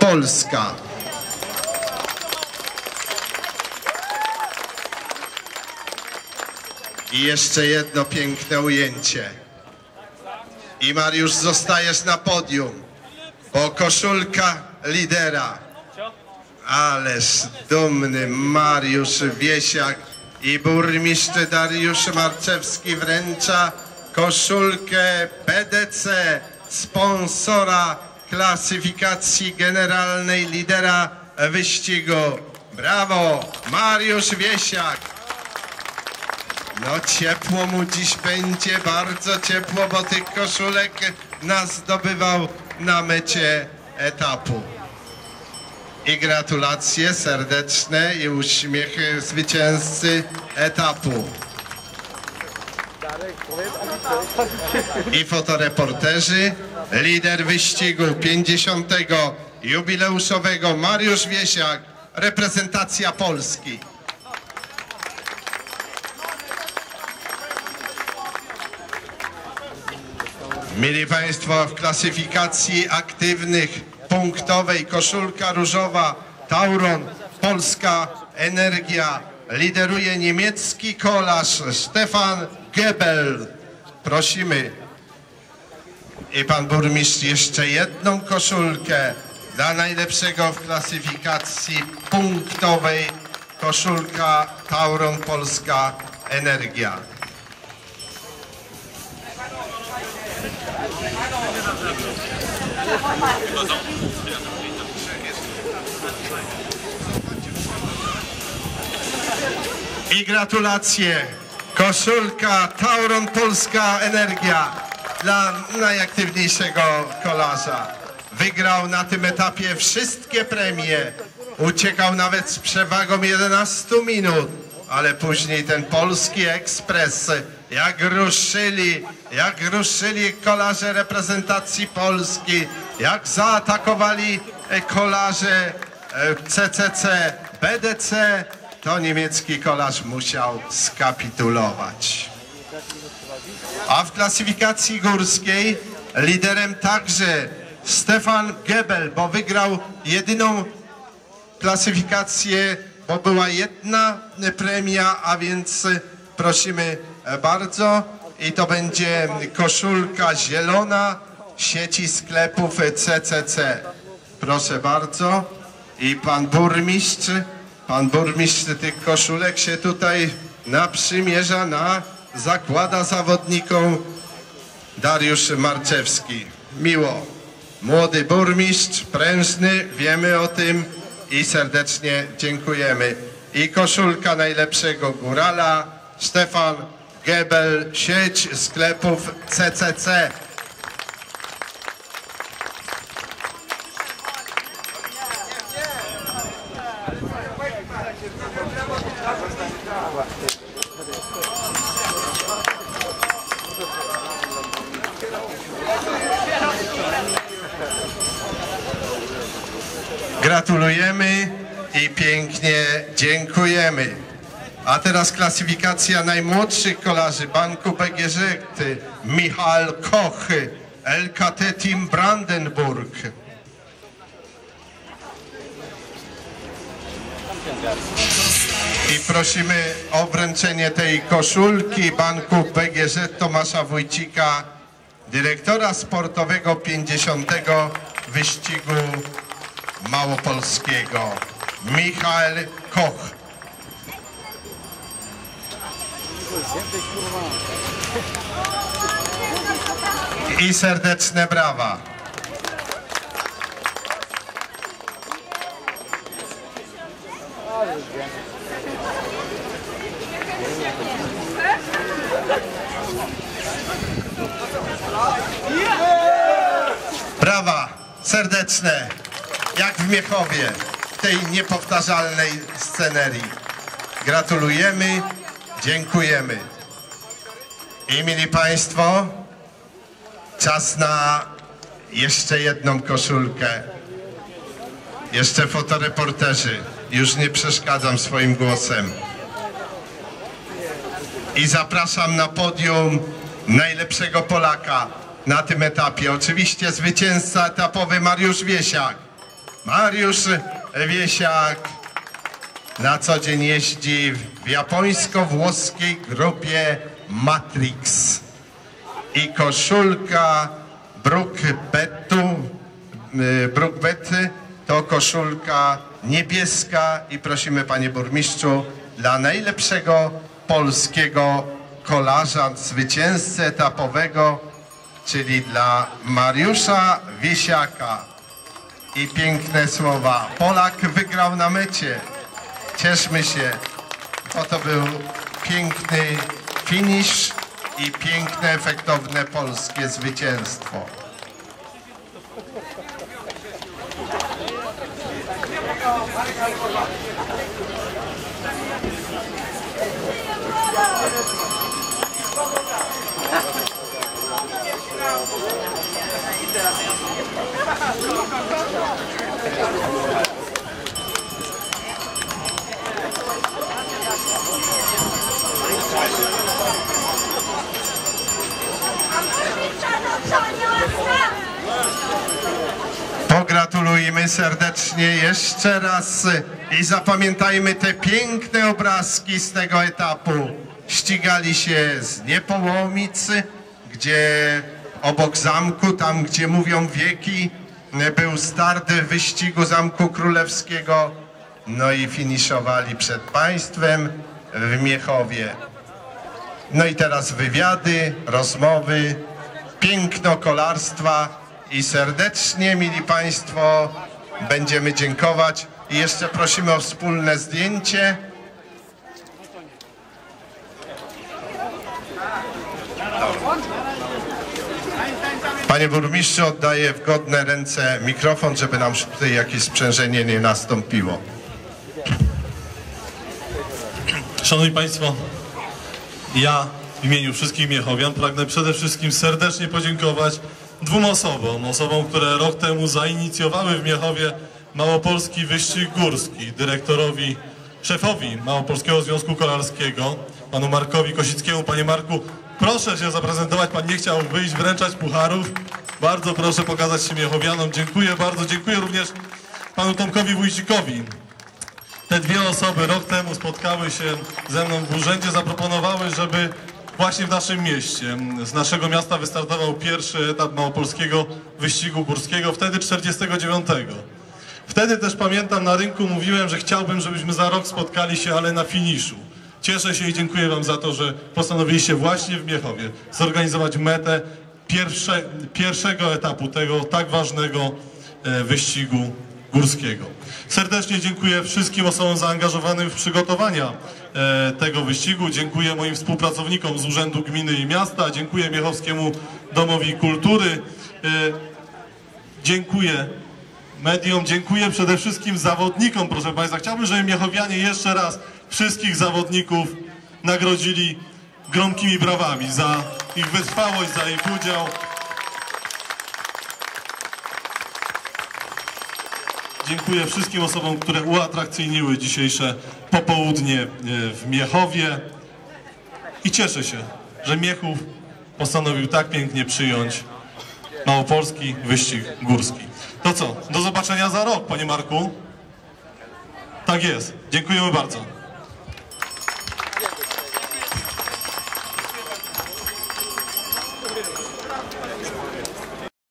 Polska. I jeszcze jedno piękne ujęcie. I Mariusz zostajesz na podium, bo koszulka lidera. Ależ dumny Mariusz Wiesiak i burmistrz Dariusz Marczewski wręcza koszulkę PDC, sponsora klasyfikacji generalnej lidera wyścigu. Brawo, Mariusz Wiesiak. No ciepło mu dziś będzie, bardzo ciepło, bo tych koszulek nas zdobywał na mecie etapu. I gratulacje serdeczne i uśmiechy zwycięzcy etapu. I fotoreporterzy, lider wyścigu 50. jubileuszowego Mariusz Wiesiak, reprezentacja Polski. Mili Państwo, w klasyfikacji aktywnych punktowej koszulka różowa Tauron Polska Energia lideruje niemiecki kolarz Stefan Gebel. Prosimy. I pan burmistrz jeszcze jedną koszulkę dla najlepszego w klasyfikacji punktowej koszulka Tauron Polska Energia. I gratulacje. Koszulka Tauron Polska Energia dla najaktywniejszego kolarza. Wygrał na tym etapie wszystkie premie. Uciekał nawet z przewagą 11 minut, ale później ten polski ekspres, jak ruszyli, jak ruszyli kolarze reprezentacji Polski, jak zaatakowali kolarze e, CCC, BDC, to niemiecki kolarz musiał skapitulować. A w klasyfikacji górskiej liderem także Stefan Gebel, bo wygrał jedyną klasyfikację, bo była jedna premia, a więc prosimy bardzo i to będzie koszulka zielona sieci sklepów CCC. Proszę bardzo i pan burmistrz Pan burmistrz tych koszulek się tutaj naprzymierza na zakłada zawodnikom Dariusz Marczewski. Miło. Młody burmistrz, prężny, wiemy o tym i serdecznie dziękujemy. I koszulka najlepszego górala Stefan Gebel, sieć sklepów CCC. Gratulujemy i pięknie dziękujemy. A teraz klasyfikacja najmłodszych kolarzy Banku PGŻ. Michal Koch, LKT Team Brandenburg. I prosimy o wręczenie tej koszulki Banku PGŻ Tomasza Wójcika, dyrektora sportowego 50. wyścigu Małopolskiego. Michał Koch. I serdeczne brawa. Brawa serdeczne, jak w Miechowie, tej niepowtarzalnej scenerii. Gratulujemy, dziękujemy. I mili Państwo, czas na jeszcze jedną koszulkę. Jeszcze fotoreporterzy. Już nie przeszkadzam swoim głosem. I zapraszam na podium najlepszego Polaka na tym etapie. Oczywiście zwycięzca etapowy Mariusz Wiesiak. Mariusz Wiesiak na co dzień jeździ w japońsko-włoskiej grupie Matrix i koszulka Brookbetu, y, Brookbety to koszulka niebieska i prosimy panie burmistrzu dla najlepszego polskiego kolarza, zwycięzcy etapowego, czyli dla Mariusza Wiesiaka. I piękne słowa. Polak wygrał na mecie. Cieszmy się, bo to był piękny finish i piękne, efektowne polskie zwycięstwo. Pogratulujmy serdecznie jeszcze raz i zapamiętajmy te piękne obrazki z tego etapu. Ścigali się z Niepołomic, gdzie obok zamku, tam gdzie mówią wieki, był start wyścigu Zamku Królewskiego. No i finiszowali przed państwem w Miechowie. No i teraz wywiady, rozmowy, piękno kolarstwa i serdecznie, mili Państwo, będziemy dziękować. I jeszcze prosimy o wspólne zdjęcie. Panie burmistrzu, oddaję w godne ręce mikrofon, żeby nam tutaj jakieś sprzężenie nie nastąpiło. Szanowni Państwo, ja w imieniu wszystkich Miechowian pragnę przede wszystkim serdecznie podziękować dwóm osobom. Osobom, które rok temu zainicjowały w Miechowie Małopolski Wyścig Górski. Dyrektorowi, szefowi Małopolskiego Związku Kolarskiego, panu Markowi Kosickiemu. Panie Marku, proszę się zaprezentować. Pan nie chciał wyjść, wręczać pucharów. Bardzo proszę pokazać się Miechowianom. Dziękuję bardzo. Dziękuję również panu Tomkowi Wójcikowi, te dwie osoby rok temu spotkały się ze mną w urzędzie, zaproponowały, żeby właśnie w naszym mieście, z naszego miasta wystartował pierwszy etap małopolskiego wyścigu górskiego, wtedy 49. Wtedy też pamiętam na rynku mówiłem, że chciałbym, żebyśmy za rok spotkali się, ale na finiszu. Cieszę się i dziękuję Wam za to, że postanowiliście właśnie w Miechowie zorganizować metę pierwsze, pierwszego etapu tego tak ważnego e, wyścigu górskiego. Serdecznie dziękuję wszystkim osobom zaangażowanym w przygotowania e, tego wyścigu. Dziękuję moim współpracownikom z Urzędu Gminy i Miasta. Dziękuję Miechowskiemu Domowi Kultury. E, dziękuję mediom. Dziękuję przede wszystkim zawodnikom, proszę Państwa. Chciałbym, żeby Miechowianie jeszcze raz wszystkich zawodników nagrodzili gromkimi brawami za ich wytrwałość, za ich udział. Dziękuję wszystkim osobom, które uatrakcyjniły dzisiejsze popołudnie e, w Miechowie i cieszę się, że Miechów postanowił tak pięknie przyjąć małopolski wyścig górski. To co, do zobaczenia za rok, panie Marku? Tak jest. Dziękujemy bardzo.